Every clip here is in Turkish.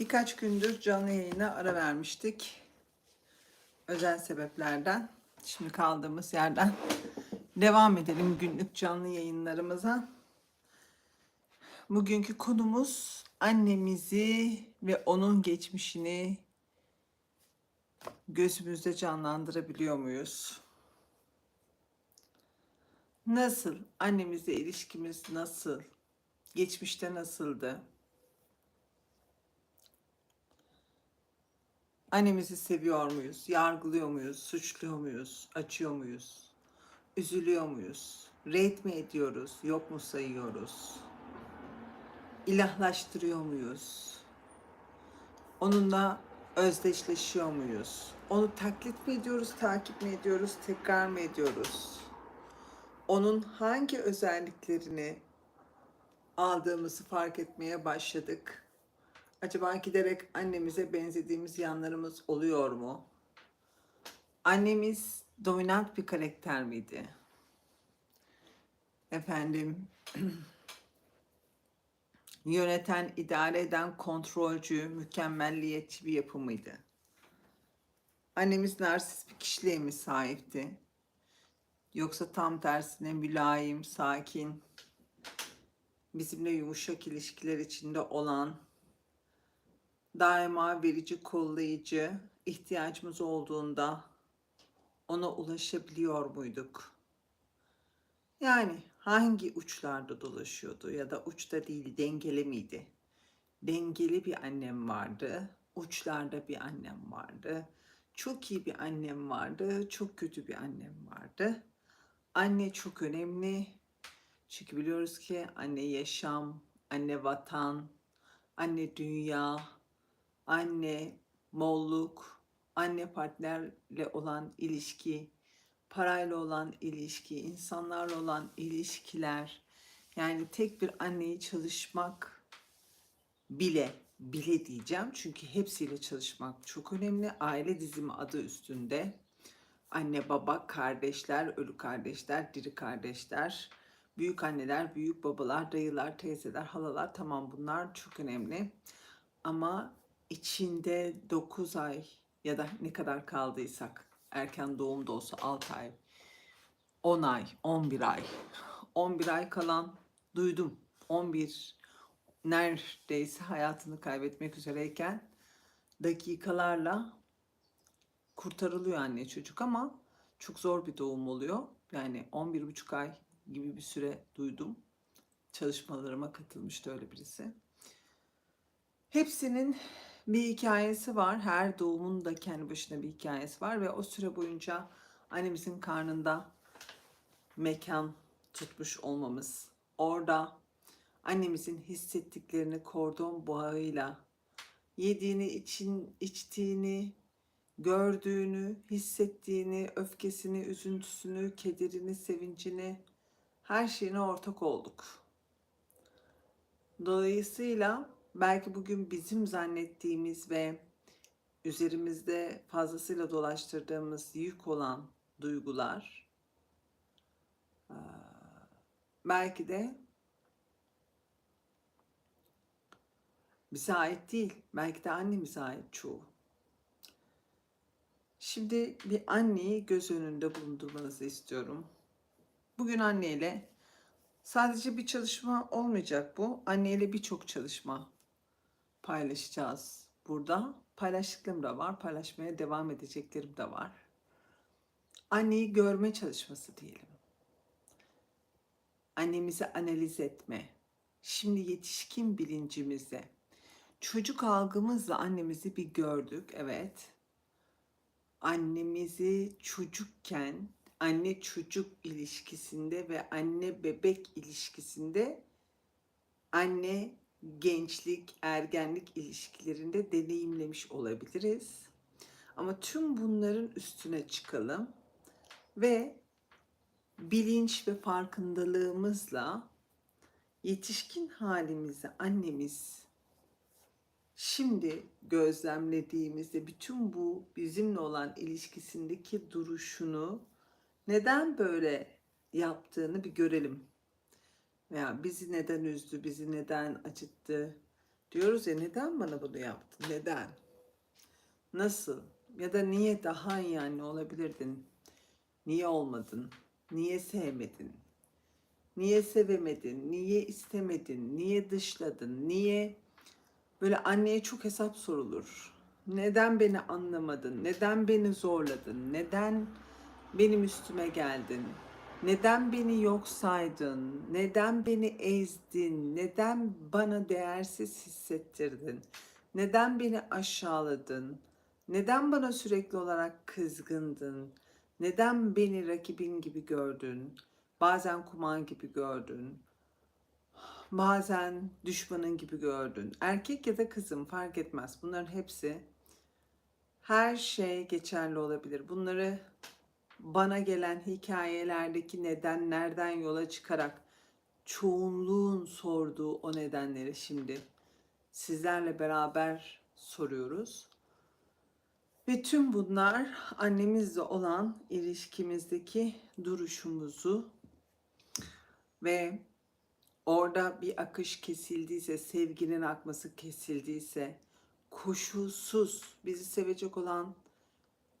Birkaç gündür canlı yayına ara vermiştik. Özel sebeplerden. Şimdi kaldığımız yerden devam edelim günlük canlı yayınlarımıza. Bugünkü konumuz annemizi ve onun geçmişini gözümüzde canlandırabiliyor muyuz? Nasıl? Annemizle ilişkimiz nasıl? Geçmişte nasıldı? Annemizi seviyor muyuz? Yargılıyor muyuz? Suçluyor muyuz? Açıyor muyuz? Üzülüyor muyuz? Red mi ediyoruz? Yok mu sayıyoruz? İlahlaştırıyor muyuz? Onunla özdeşleşiyor muyuz? Onu taklit mi ediyoruz, takip mi ediyoruz, tekrar mı ediyoruz? Onun hangi özelliklerini aldığımızı fark etmeye başladık. Acaba giderek annemize benzediğimiz yanlarımız oluyor mu? Annemiz dominant bir karakter miydi? Efendim, yöneten, idare eden, kontrolcü, mükemmelliyetçi bir yapı mıydı? Annemiz narsist bir kişiliğe mi sahipti? Yoksa tam tersine mülayim, sakin, bizimle yumuşak ilişkiler içinde olan, daima verici, kollayıcı, ihtiyacımız olduğunda ona ulaşabiliyor muyduk? Yani hangi uçlarda dolaşıyordu ya da uçta değil dengeli miydi? Dengeli bir annem vardı, uçlarda bir annem vardı. Çok iyi bir annem vardı, çok kötü bir annem vardı. Anne çok önemli. Çünkü biliyoruz ki anne yaşam, anne vatan, anne dünya, anne molluk, anne partnerle olan ilişki, parayla olan ilişki, insanlarla olan ilişkiler. Yani tek bir anneyi çalışmak bile bile diyeceğim. Çünkü hepsiyle çalışmak çok önemli. Aile dizimi adı üstünde. Anne, baba, kardeşler, ölü kardeşler, diri kardeşler, büyük anneler, büyük babalar, dayılar, teyzeler, halalar tamam bunlar çok önemli. Ama içinde 9 ay ya da ne kadar kaldıysak erken doğum da olsa 6 ay, 10 ay, 11 ay, 11 ay kalan duydum. 11 neredeyse hayatını kaybetmek üzereyken dakikalarla kurtarılıyor anne çocuk ama çok zor bir doğum oluyor. Yani 11,5 ay gibi bir süre duydum. Çalışmalarıma katılmıştı öyle birisi. Hepsinin bir hikayesi var. Her doğumun da kendi başına bir hikayesi var ve o süre boyunca annemizin karnında mekan tutmuş olmamız, orada annemizin hissettiklerini kordon bağıyla yediğini, için, içtiğini, gördüğünü, hissettiğini, öfkesini, üzüntüsünü, kederini, sevincini, her şeyine ortak olduk. Dolayısıyla belki bugün bizim zannettiğimiz ve üzerimizde fazlasıyla dolaştırdığımız yük olan duygular belki de bize ait değil. Belki de annemize ait çoğu. Şimdi bir anneyi göz önünde bulundurmanızı istiyorum. Bugün anneyle sadece bir çalışma olmayacak bu. Anneyle birçok çalışma paylaşacağız burada. Paylaştıklarım da var. Paylaşmaya devam edeceklerim de var. Anneyi görme çalışması diyelim. Annemizi analiz etme. Şimdi yetişkin bilincimize, çocuk algımızla annemizi bir gördük. Evet. Annemizi çocukken anne çocuk ilişkisinde ve anne bebek ilişkisinde anne gençlik, ergenlik ilişkilerinde deneyimlemiş olabiliriz. Ama tüm bunların üstüne çıkalım ve bilinç ve farkındalığımızla yetişkin halimizi annemiz şimdi gözlemlediğimizde bütün bu bizimle olan ilişkisindeki duruşunu neden böyle yaptığını bir görelim. Veya bizi neden üzdü, bizi neden acıttı, Diyoruz ya neden bana bunu yaptın? Neden? Nasıl? Ya da niye daha iyi anne olabilirdin? Niye olmadın? Niye sevmedin? Niye sevemedin? Niye istemedin? Niye dışladın? Niye? Böyle anneye çok hesap sorulur. Neden beni anlamadın? Neden beni zorladın? Neden benim üstüme geldin? Neden beni yok saydın? Neden beni ezdin? Neden bana değersiz hissettirdin? Neden beni aşağıladın? Neden bana sürekli olarak kızgındın? Neden beni rakibin gibi gördün? Bazen kuman gibi gördün. Bazen düşmanın gibi gördün. Erkek ya da kızım fark etmez. Bunların hepsi her şey geçerli olabilir. Bunları bana gelen hikayelerdeki nedenlerden yola çıkarak çoğunluğun sorduğu o nedenleri şimdi sizlerle beraber soruyoruz. Ve tüm bunlar annemizle olan ilişkimizdeki duruşumuzu ve orada bir akış kesildiyse, sevginin akması kesildiyse, koşulsuz bizi sevecek olan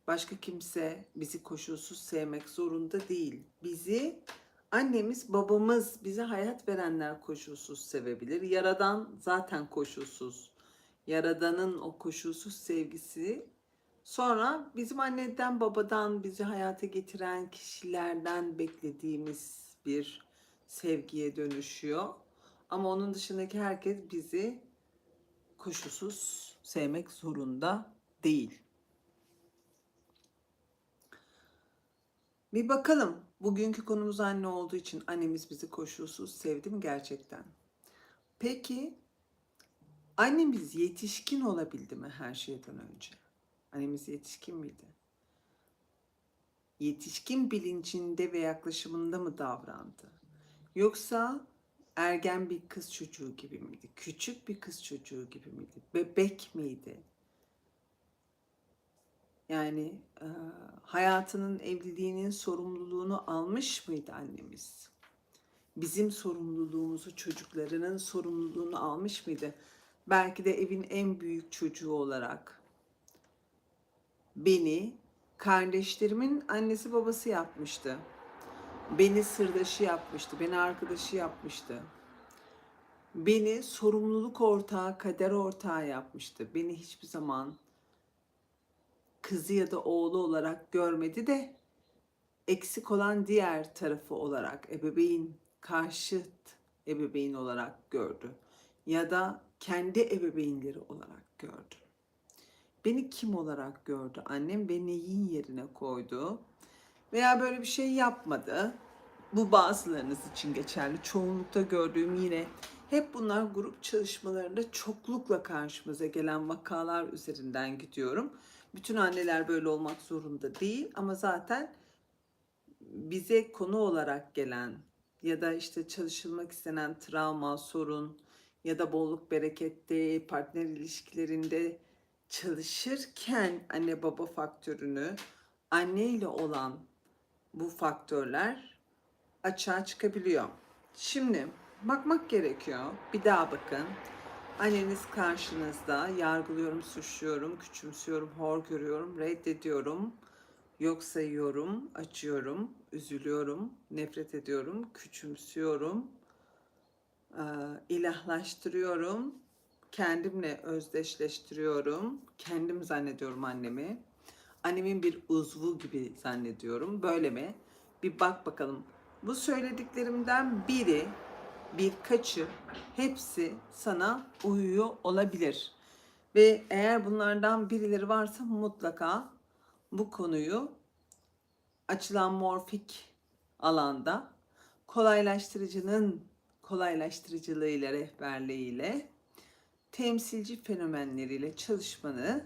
başka kimse bizi koşulsuz sevmek zorunda değil. Bizi annemiz, babamız, bize hayat verenler koşulsuz sevebilir. Yaradan zaten koşulsuz. Yaradanın o koşulsuz sevgisi sonra bizim anneden, babadan bizi hayata getiren kişilerden beklediğimiz bir sevgiye dönüşüyor. Ama onun dışındaki herkes bizi koşulsuz sevmek zorunda değil. Bir bakalım. Bugünkü konumuz anne olduğu için annemiz bizi koşulsuz sevdi mi gerçekten? Peki annemiz yetişkin olabildi mi her şeyden önce? Annemiz yetişkin miydi? Yetişkin bilincinde ve yaklaşımında mı davrandı? Yoksa ergen bir kız çocuğu gibi miydi? Küçük bir kız çocuğu gibi miydi? Bebek miydi? Yani e, hayatının, evliliğinin sorumluluğunu almış mıydı annemiz? Bizim sorumluluğumuzu, çocuklarının sorumluluğunu almış mıydı? Belki de evin en büyük çocuğu olarak beni kardeşlerimin annesi babası yapmıştı. Beni sırdaşı yapmıştı, beni arkadaşı yapmıştı. Beni sorumluluk ortağı, kader ortağı yapmıştı. Beni hiçbir zaman kızı ya da oğlu olarak görmedi de eksik olan diğer tarafı olarak ebeveyn karşıt ebeveyn olarak gördü ya da kendi ebeveynleri olarak gördü. Beni kim olarak gördü? Annem beni neyin yerine koydu? Veya böyle bir şey yapmadı. Bu bazılarınız için geçerli. Çoğunlukta gördüğüm yine hep bunlar grup çalışmalarında çoklukla karşımıza gelen vakalar üzerinden gidiyorum. Bütün anneler böyle olmak zorunda değil ama zaten bize konu olarak gelen ya da işte çalışılmak istenen travma, sorun ya da bolluk berekette, partner ilişkilerinde çalışırken anne baba faktörünü anne ile olan bu faktörler açığa çıkabiliyor. Şimdi bakmak gerekiyor. Bir daha bakın. Anneniz karşınızda yargılıyorum, suçluyorum, küçümsüyorum, hor görüyorum, reddediyorum, yok sayıyorum, acıyorum, üzülüyorum, nefret ediyorum, küçümsüyorum, ilahlaştırıyorum, kendimle özdeşleştiriyorum, kendim zannediyorum annemi, annemin bir uzvu gibi zannediyorum, böyle mi? Bir bak bakalım. Bu söylediklerimden biri birkaçı hepsi sana uyuyor olabilir. Ve eğer bunlardan birileri varsa mutlaka bu konuyu açılan morfik alanda kolaylaştırıcının kolaylaştırıcılığıyla, rehberliğiyle, temsilci fenomenleriyle çalışmanı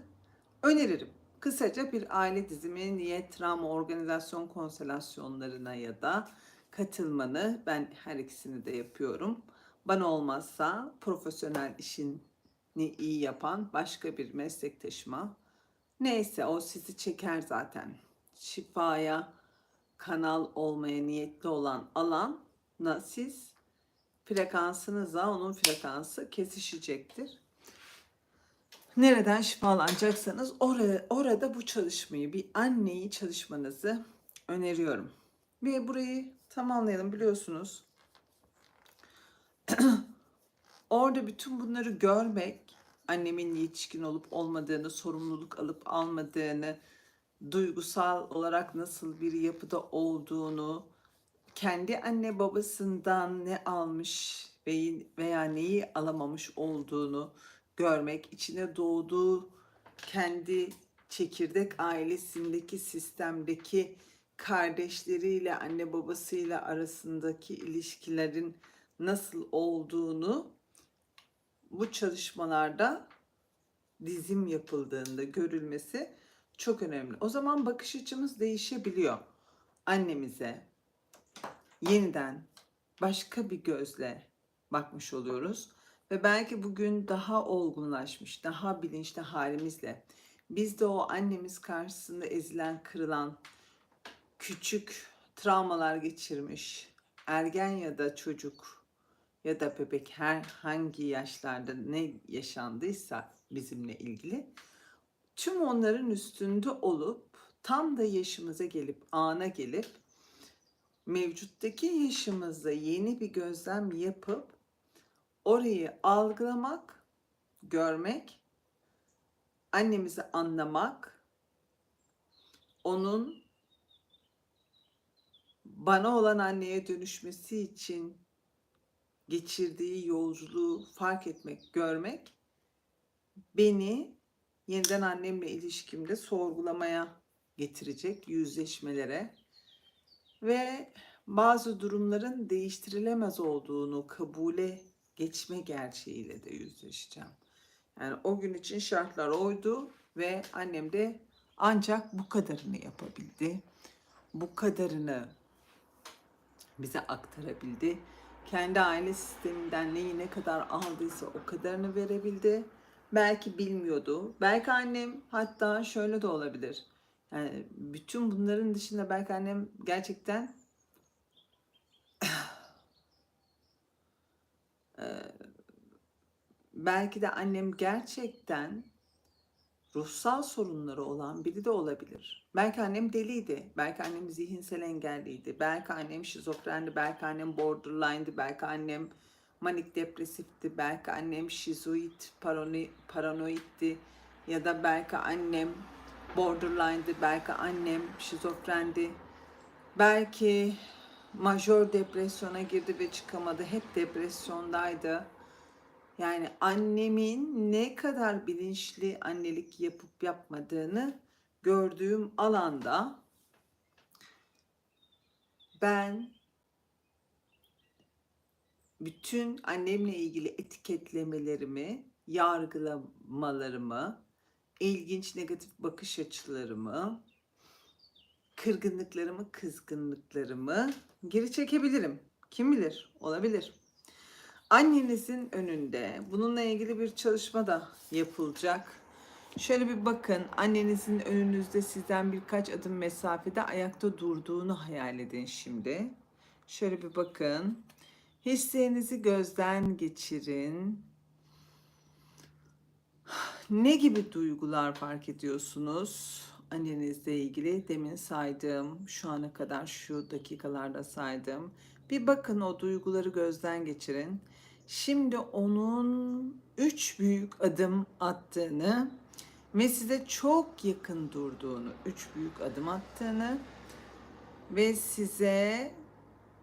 öneririm. Kısaca bir aile dizimi, niyet, travma, organizasyon konstelasyonlarına ya da katılmanı ben her ikisini de yapıyorum. Bana olmazsa profesyonel işini iyi yapan başka bir meslektaşıma neyse o sizi çeker zaten. Şifaya kanal olmaya niyetli olan alanla siz frekansınızla onun frekansı kesişecektir. nereden şifalanacaksanız orada, orada bu çalışmayı, bir anneyi çalışmanızı öneriyorum. Ve burayı tamamlayalım biliyorsunuz. Orada bütün bunları görmek, annemin yetişkin olup olmadığını, sorumluluk alıp almadığını, duygusal olarak nasıl bir yapıda olduğunu, kendi anne babasından ne almış ve- veya neyi alamamış olduğunu görmek, içine doğduğu kendi çekirdek ailesindeki sistemdeki kardeşleriyle anne babasıyla arasındaki ilişkilerin nasıl olduğunu bu çalışmalarda dizim yapıldığında görülmesi çok önemli. O zaman bakış açımız değişebiliyor. Annemize yeniden başka bir gözle bakmış oluyoruz ve belki bugün daha olgunlaşmış, daha bilinçli halimizle biz de o annemiz karşısında ezilen, kırılan, küçük travmalar geçirmiş ergen ya da çocuk ya da bebek herhangi yaşlarda ne yaşandıysa bizimle ilgili tüm onların üstünde olup tam da yaşımıza gelip ana gelip mevcuttaki yaşımızda yeni bir gözlem yapıp orayı algılamak, görmek, annemizi anlamak, onun bana olan anneye dönüşmesi için geçirdiği yolculuğu fark etmek, görmek beni yeniden annemle ilişkimde sorgulamaya getirecek, yüzleşmelere ve bazı durumların değiştirilemez olduğunu kabule geçme gerçeğiyle de yüzleşeceğim. Yani o gün için şartlar oydu ve annem de ancak bu kadarını yapabildi. Bu kadarını bize aktarabildi. Kendi aile sisteminden neyi ne kadar aldıysa o kadarını verebildi. Belki bilmiyordu. Belki annem hatta şöyle de olabilir. Yani bütün bunların dışında belki annem gerçekten belki de annem gerçekten ruhsal sorunları olan biri de olabilir. Belki annem deliydi. Belki annem zihinsel engelliydi. Belki annem şizofrendi. Belki annem borderline'di. Belki annem manik depresifti. Belki annem şizoid, parano- paranoiddi. Ya da belki annem borderline'di. Belki annem şizofrendi. Belki majör depresyona girdi ve çıkamadı. Hep depresyondaydı. Yani annemin ne kadar bilinçli annelik yapıp yapmadığını gördüğüm alanda ben bütün annemle ilgili etiketlemelerimi, yargılamalarımı, ilginç negatif bakış açılarımı, kırgınlıklarımı, kızgınlıklarımı geri çekebilirim. Kim bilir? Olabilir. Annenizin önünde bununla ilgili bir çalışma da yapılacak. Şöyle bir bakın annenizin önünüzde sizden birkaç adım mesafede ayakta durduğunu hayal edin şimdi. Şöyle bir bakın. Hislerinizi gözden geçirin. Ne gibi duygular fark ediyorsunuz annenizle ilgili? Demin saydığım, şu ana kadar şu dakikalarda saydım. Bir bakın o duyguları gözden geçirin. Şimdi onun üç büyük adım attığını ve size çok yakın durduğunu, üç büyük adım attığını ve size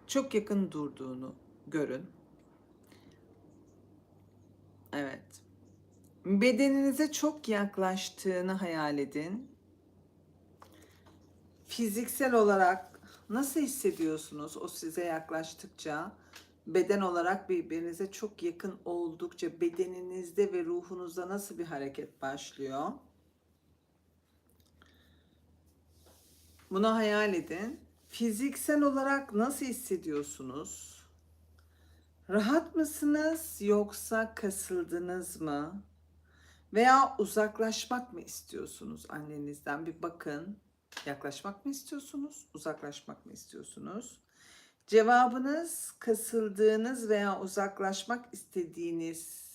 çok yakın durduğunu görün. Evet. Bedeninize çok yaklaştığını hayal edin. Fiziksel olarak nasıl hissediyorsunuz o size yaklaştıkça? Beden olarak birbirinize çok yakın oldukça bedeninizde ve ruhunuzda nasıl bir hareket başlıyor? Bunu hayal edin. Fiziksel olarak nasıl hissediyorsunuz? Rahat mısınız yoksa kasıldınız mı? Veya uzaklaşmak mı istiyorsunuz annenizden? Bir bakın. Yaklaşmak mı istiyorsunuz? Uzaklaşmak mı istiyorsunuz? Cevabınız kasıldığınız veya uzaklaşmak istediğiniz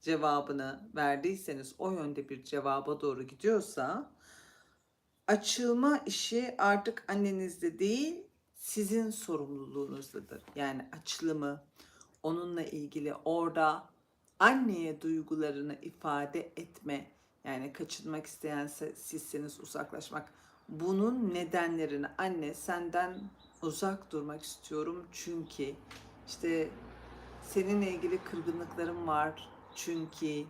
cevabını verdiyseniz o yönde bir cevaba doğru gidiyorsa açılma işi artık annenizde değil sizin sorumluluğunuzdadır. Yani açılımı onunla ilgili orada anneye duygularını ifade etme yani kaçınmak isteyen se- sizseniz uzaklaşmak bunun nedenlerini anne senden uzak durmak istiyorum çünkü işte seninle ilgili kırgınlıklarım var çünkü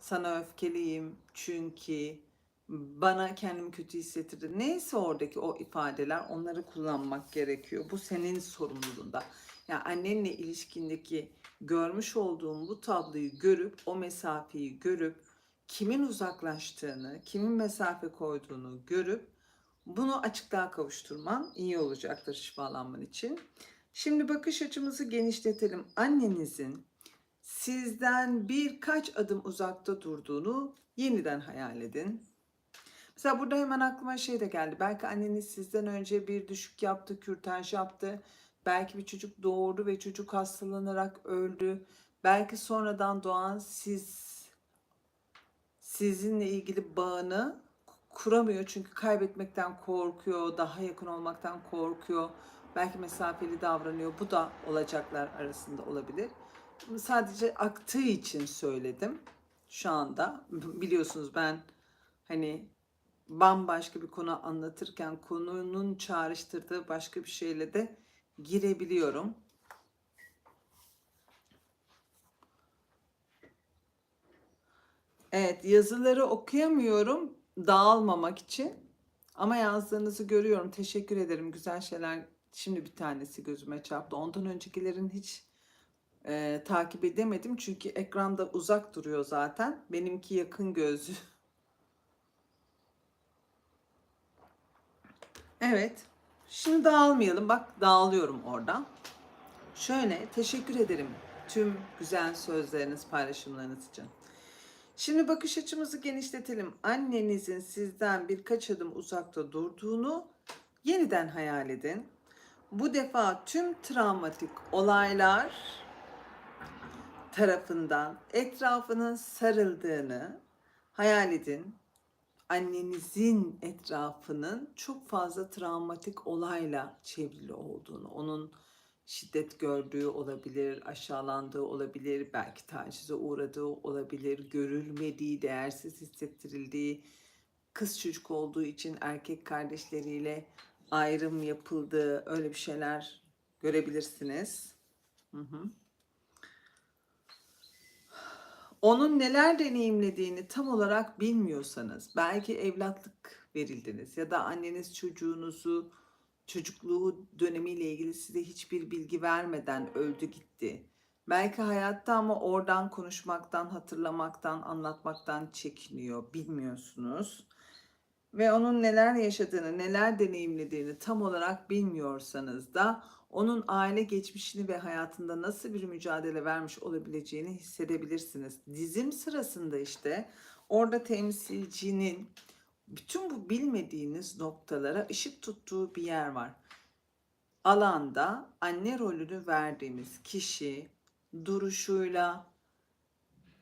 sana öfkeliyim çünkü bana kendimi kötü hissettirdi. Neyse oradaki o ifadeler onları kullanmak gerekiyor. Bu senin sorumluluğunda. Yani annenle ilişkindeki görmüş olduğum bu tabloyu görüp o mesafeyi görüp kimin uzaklaştığını, kimin mesafe koyduğunu görüp bunu açıklığa kavuşturman iyi olacaktır şifalanman için. Şimdi bakış açımızı genişletelim. Annenizin sizden birkaç adım uzakta durduğunu yeniden hayal edin. Mesela burada hemen aklıma şey de geldi. Belki anneniz sizden önce bir düşük yaptı, kürtaj yaptı. Belki bir çocuk doğurdu ve çocuk hastalanarak öldü. Belki sonradan doğan siz sizinle ilgili bağını kuramıyor çünkü kaybetmekten korkuyor, daha yakın olmaktan korkuyor. Belki mesafeli davranıyor. Bu da olacaklar arasında olabilir. Sadece aktığı için söyledim şu anda. Biliyorsunuz ben hani bambaşka bir konu anlatırken konunun çağrıştırdığı başka bir şeyle de girebiliyorum. Evet, yazıları okuyamıyorum dağılmamak için. Ama yazdığınızı görüyorum. Teşekkür ederim. Güzel şeyler. Şimdi bir tanesi gözüme çarptı. Ondan öncekilerin hiç e, takip edemedim. Çünkü ekranda uzak duruyor zaten. Benimki yakın gözlü. Evet. Şimdi dağılmayalım. Bak dağılıyorum orada. Şöyle teşekkür ederim tüm güzel sözleriniz, paylaşımlarınız için. Şimdi bakış açımızı genişletelim. Annenizin sizden birkaç adım uzakta durduğunu yeniden hayal edin. Bu defa tüm travmatik olaylar tarafından etrafının sarıldığını hayal edin. Annenizin etrafının çok fazla travmatik olayla çevrili olduğunu, onun şiddet gördüğü olabilir, aşağılandığı olabilir, belki tacize uğradığı olabilir, görülmediği, değersiz hissettirildiği, kız çocuk olduğu için erkek kardeşleriyle ayrım yapıldığı öyle bir şeyler görebilirsiniz. Hı hı. Onun neler deneyimlediğini tam olarak bilmiyorsanız, belki evlatlık verildiniz ya da anneniz çocuğunuzu çocukluğu dönemiyle ilgili size hiçbir bilgi vermeden öldü gitti. Belki hayatta ama oradan konuşmaktan, hatırlamaktan, anlatmaktan çekiniyor, bilmiyorsunuz. Ve onun neler yaşadığını, neler deneyimlediğini tam olarak bilmiyorsanız da onun aile geçmişini ve hayatında nasıl bir mücadele vermiş olabileceğini hissedebilirsiniz. Dizim sırasında işte orada temsilcinin bütün bu bilmediğiniz noktalara ışık tuttuğu bir yer var. Alanda anne rolünü verdiğimiz kişi duruşuyla,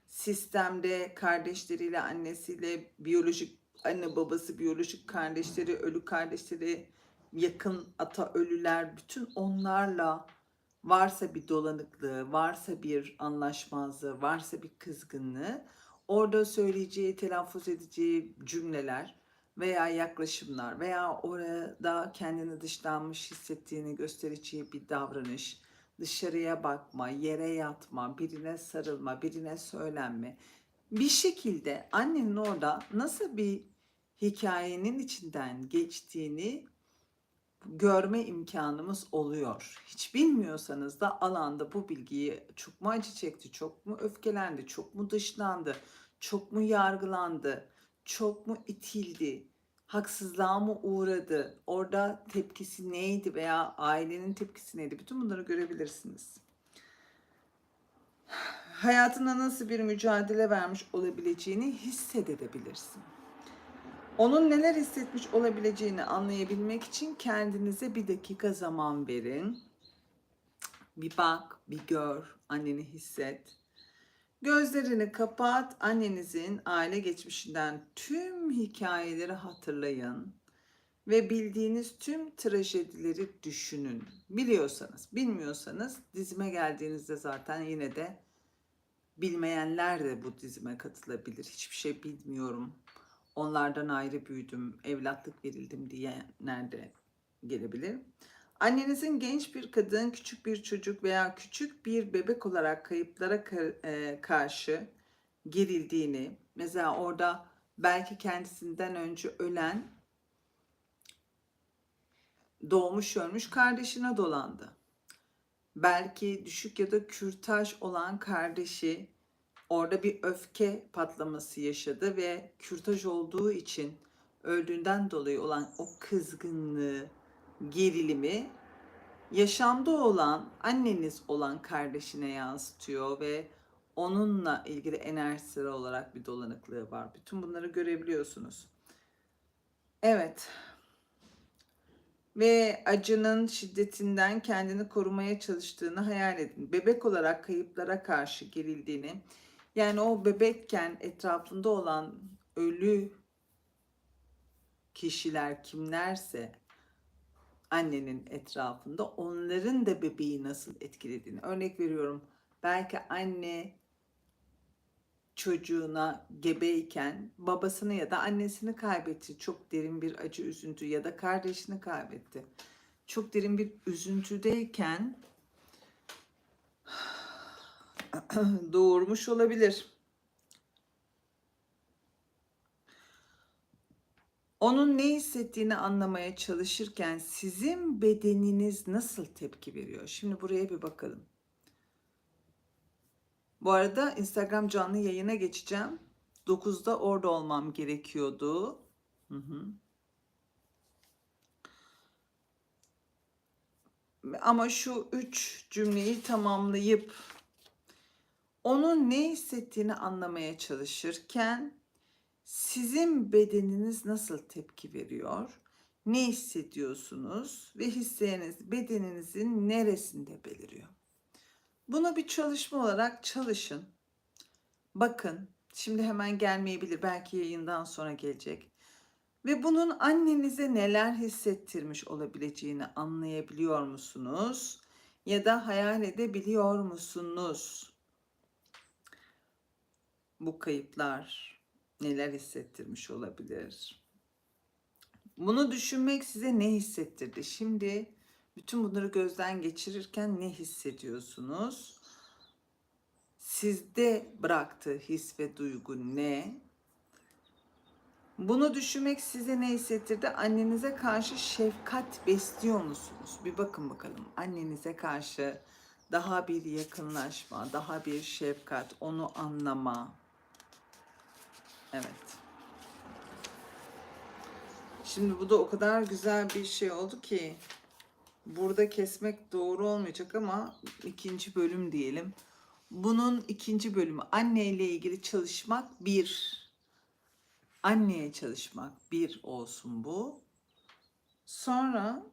sistemde kardeşleriyle, annesiyle, biyolojik anne babası, biyolojik kardeşleri, ölü kardeşleri, yakın ata ölüler, bütün onlarla varsa bir dolanıklığı, varsa bir anlaşmazlığı, varsa bir kızgınlığı, orada söyleyeceği, telaffuz edeceği cümleler veya yaklaşımlar veya orada kendini dışlanmış hissettiğini göstereceği bir davranış, dışarıya bakma, yere yatma, birine sarılma, birine söylenme. Bir şekilde annenin orada nasıl bir hikayenin içinden geçtiğini görme imkanımız oluyor. Hiç bilmiyorsanız da alanda bu bilgiyi çok mu acı çekti, çok mu öfkelendi, çok mu dışlandı, çok mu yargılandı, çok mu itildi, haksızlığa mı uğradı, orada tepkisi neydi veya ailenin tepkisi neydi? Bütün bunları görebilirsiniz. Hayatında nasıl bir mücadele vermiş olabileceğini hissedebilirsin. Onun neler hissetmiş olabileceğini anlayabilmek için kendinize bir dakika zaman verin. Bir bak, bir gör, anneni hisset. Gözlerini kapat, annenizin aile geçmişinden tüm hikayeleri hatırlayın ve bildiğiniz tüm trajedileri düşünün. Biliyorsanız, bilmiyorsanız dizime geldiğinizde zaten yine de bilmeyenler de bu dizime katılabilir. Hiçbir şey bilmiyorum. Onlardan ayrı büyüdüm, evlatlık verildim diyenler de gelebilir. Annenizin genç bir kadın, küçük bir çocuk veya küçük bir bebek olarak kayıplara ka- e, karşı gerildiğini, mesela orada belki kendisinden önce ölen doğmuş ölmüş kardeşine dolandı. Belki düşük ya da kürtaj olan kardeşi orada bir öfke patlaması yaşadı ve kürtaj olduğu için öldüğünden dolayı olan o kızgınlığı, gerilimi yaşamda olan anneniz olan kardeşine yansıtıyor ve onunla ilgili enerjisel olarak bir dolanıklığı var. Bütün bunları görebiliyorsunuz. Evet. Ve acının şiddetinden kendini korumaya çalıştığını hayal edin. Bebek olarak kayıplara karşı gerildiğini, yani o bebekken etrafında olan ölü kişiler kimlerse annenin etrafında onların da bebeği nasıl etkilediğini. Örnek veriyorum. Belki anne çocuğuna gebeyken babasını ya da annesini kaybetti. Çok derin bir acı üzüntü ya da kardeşini kaybetti. Çok derin bir üzüntüdeyken doğurmuş olabilir. Onun ne hissettiğini anlamaya çalışırken sizin bedeniniz nasıl tepki veriyor? Şimdi buraya bir bakalım. Bu arada Instagram canlı yayına geçeceğim. 9'da orada olmam gerekiyordu. Hı hı. Ama şu üç cümleyi tamamlayıp onun ne hissettiğini anlamaya çalışırken sizin bedeniniz nasıl tepki veriyor? Ne hissediyorsunuz ve hisleriniz bedeninizin neresinde beliriyor? Bunu bir çalışma olarak çalışın. Bakın, şimdi hemen gelmeyebilir, belki yayından sonra gelecek. Ve bunun annenize neler hissettirmiş olabileceğini anlayabiliyor musunuz? Ya da hayal edebiliyor musunuz? Bu kayıplar neler hissettirmiş olabilir? Bunu düşünmek size ne hissettirdi? Şimdi bütün bunları gözden geçirirken ne hissediyorsunuz? Sizde bıraktığı his ve duygu ne? Bunu düşünmek size ne hissettirdi? Annenize karşı şefkat besliyor musunuz? Bir bakın bakalım. Annenize karşı daha bir yakınlaşma, daha bir şefkat, onu anlama. Evet. Şimdi bu da o kadar güzel bir şey oldu ki burada kesmek doğru olmayacak ama ikinci bölüm diyelim. Bunun ikinci bölümü anne ile ilgili çalışmak bir. Anneye çalışmak bir olsun bu. Sonra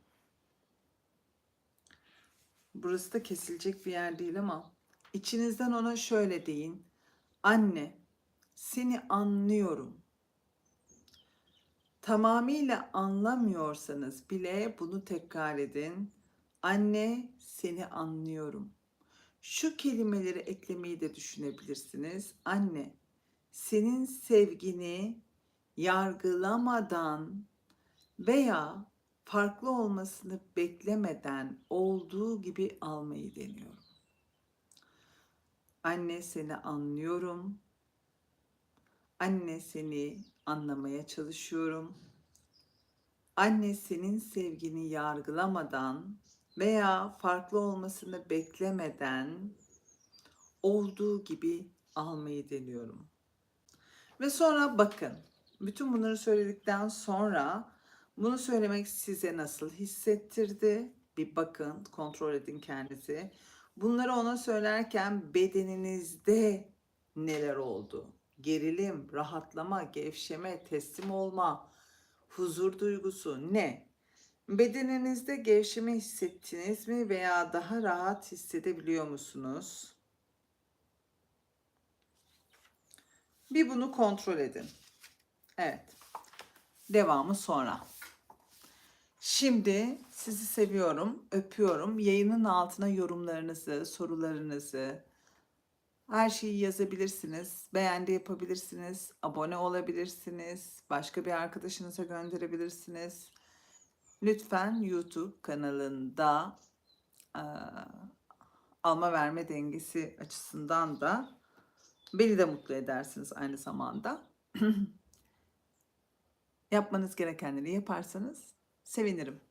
burası da kesilecek bir yer değil ama içinizden ona şöyle deyin. Anne seni anlıyorum. Tamamıyla anlamıyorsanız bile bunu tekrar edin. Anne seni anlıyorum. Şu kelimeleri eklemeyi de düşünebilirsiniz. Anne senin sevgini yargılamadan veya farklı olmasını beklemeden olduğu gibi almayı deniyorum. Anne seni anlıyorum. Anne seni anlamaya çalışıyorum. Anne senin sevgini yargılamadan veya farklı olmasını beklemeden olduğu gibi almayı deniyorum. Ve sonra bakın. Bütün bunları söyledikten sonra bunu söylemek size nasıl hissettirdi? Bir bakın, kontrol edin kendinizi. Bunları ona söylerken bedeninizde neler oldu? Gerilim, rahatlama, gevşeme, teslim olma, huzur duygusu ne? Bedeninizde gevşeme hissettiniz mi veya daha rahat hissedebiliyor musunuz? Bir bunu kontrol edin. Evet. Devamı sonra. Şimdi sizi seviyorum, öpüyorum. Yayının altına yorumlarınızı, sorularınızı, her şeyi yazabilirsiniz. Beğendi yapabilirsiniz. Abone olabilirsiniz. Başka bir arkadaşınıza gönderebilirsiniz. Lütfen YouTube kanalında eee, alma verme dengesi açısından da beni de mutlu edersiniz aynı zamanda. Yapmanız gerekenleri yaparsanız sevinirim.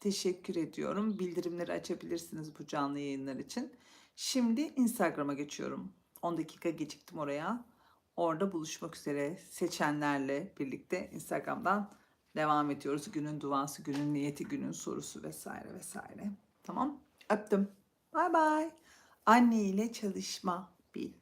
Teşekkür ediyorum. Bildirimleri açabilirsiniz bu canlı yayınlar için. Şimdi Instagram'a geçiyorum. 10 dakika geciktim oraya. Orada buluşmak üzere seçenlerle birlikte Instagram'dan devam ediyoruz. Günün duası, günün niyeti, günün sorusu vesaire vesaire. Tamam? Öptüm. Bay bay. Anne ile çalışma bil.